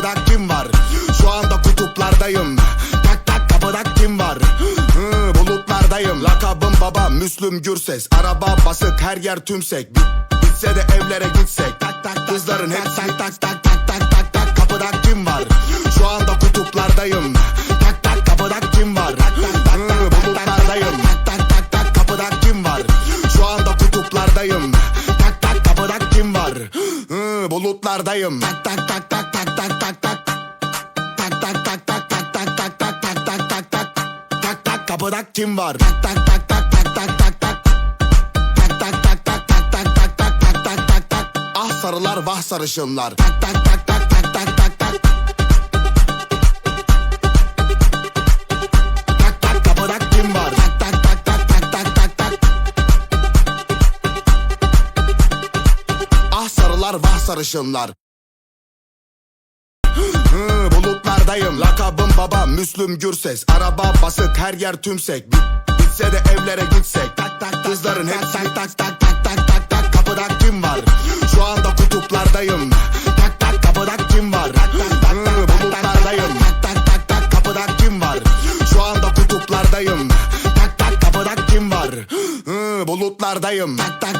kapıda kim var Şu anda kutuplardayım Tak tak kapıda kim var Hı, Bulutlardayım Lakabım baba Müslüm Gürses Araba basık her yer tümsek Bit, Bitse de evlere gitsek tak tak Kızların hepsi tak tak tak tak tak tak tak Kapıda kim var Şu anda kutuplardayım Tak tak kapıda kim var Hı, Bulutlardayım Tak tak tak tak kapıda kim var Şu anda kutuplardayım Tak tak kapıda kim var Hı, Bulutlardayım tak tak tak tak tak Tak Kapıda kim var Tak tak tak tak tak tak tak tak Tak tak tak tak tak tak tak tak tak tak tak tak Ah sarılar vah sarışınlar Tak tak tak tak tak tak tak tak Tak tak kapıda kim var Tak tak tak tak tak tak tak tak Ah sarılar vah sarışınlar bulutlardayım Lakabım baba Müslüm Gürses Araba basık her yer tümsek Bit, Bitse de evlere gitsek tak, tak, tak, Kızların hepsi tak tak tak tak tak tak tak Kapıda kim var Şu anda kutuplardayım Tak tak kapıda kim var Hı, Bulutlardayım Tak tak tak tak kapıda kim var Şu anda kutuplardayım Tak tak kapıda kim var Bulutlardayım Tak tak tak tak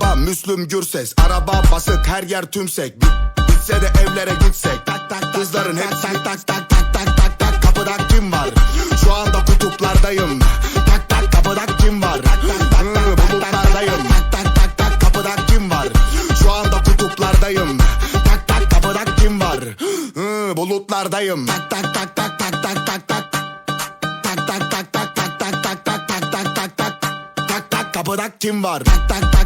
baba Müslüm Gürses Araba basık her yer tümsek Bitse de evlere gitsek tak tak Kızların hepsi tak tak tak tak tak tak tak Kapıda kim var Şu anda kutuplardayım Tak tak kapıda kim var Hı, Bulutlardayım Tak tak tak tak kapıda kim var Şu anda kutuplardayım Tak tak kapıda kim var Bulutlardayım Tak tak tak tak tak tak tak tak Tak tak tak tak tak tak tak tak tak tak tak tak Tak tak kapıda kim var? Tak tak tak tak tak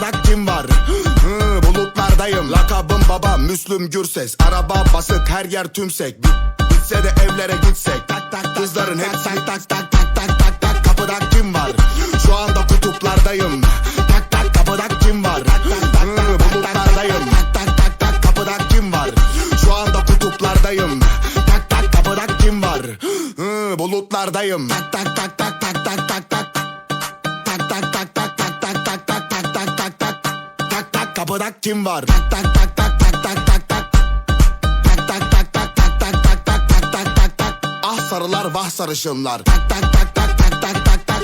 Tak tak kapıda kim var Hı, Bulutlardayım Lakabım baba Müslüm Gürses Araba basık her yer tümsek Bit, Bitse de evlere gitsek tak tak Kızların hepsi tak tak tak tak tak tak tak Kapıda kim var Şu anda kutuplardayım Tak tak kapıda kim var Hı, Bulutlardayım Tak tak tak tak kapıda kim var Şu anda kutuplardayım Tak tak kapıda kim var Hı, Bulutlardayım Tak kapıda kim var? Tak tak tak tak tak tak tak tak. Tak tak tak tak tak tak tak tak tak tak tak tak. Ah sarılar vah sarışınlar. Tak tak tak tak tak tak tak tak.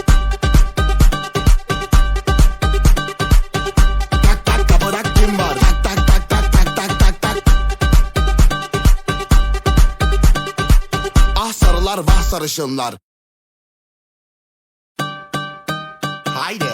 Ah sarılar vah sarışınlar. Haydi.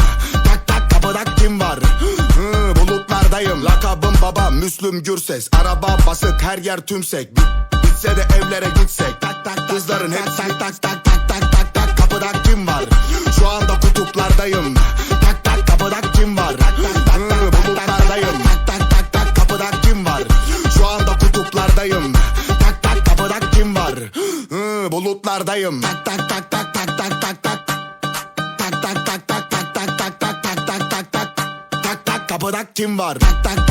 Müslüm Gürses Araba basık her yer tümsek Bit, Bitse de evlere gitsek tak, tak, Kızların hepsi tak tak tak tak tak tak tak Kapıda kim var Şu anda kutuplardayım Tak tak kapıda kim var Hı, Bulutlardayım Tak tak tak tak kapıda kim var Şu anda kutuplardayım Tak tak kapıda kim var Bulutlardayım Tak tak tak tak tak tak tak tak Tak tak tak tak tak tak tak tak tak tak tak tak Tak tak kapıda kim var? Tak tak tak tak tak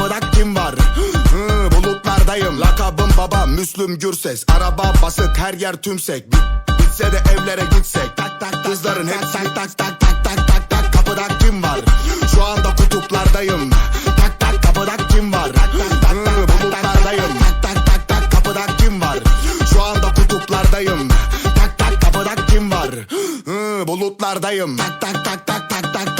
kapıda kim var Hı, Bulutlardayım Lakabım baba Müslüm Gürses Araba basık her yer tümsek Bit, Bitse de evlere gitsek tak, tak, Kızların hepsi tak tak tak tak tak tak tak Kapıda kim var Şu anda kutuplardayım Tak tak kapıda kim var Hı, Bulutlardayım Tak tak tak tak kapıda kim var Şu anda kutuplardayım Tak tak kapıda kim var Hı, Bulutlardayım Tak tak tak tak tak tak tak tak Tak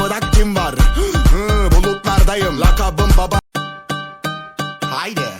kapıda kim var? Hı, Bulutlardayım. Lakabım baba. Haydi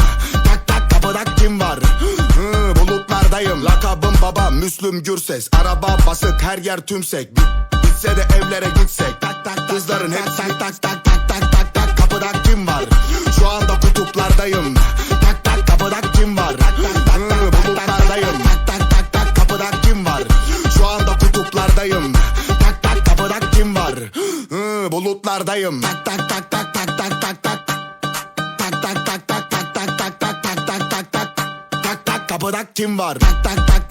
baba Müslüm Gürses Araba basık her yer tümsek Bit, Bitse de evlere gitsek tak, tak, Kızların hepsi tak tak tak tak tak tak tak Kapıda kim var Şu anda kutuplardayım Tak tak kapıda kim var Hı, Bulutlardayım Tak tak tak tak kapıda kim var Şu anda kutuplardayım Tak bulutlardayım Tak tak tak tak tak tak tak tak Tak tak tak tak tak tak tak tak tak tak tak tak Tak tak kapıda kim var Tak tak tak tak tak tak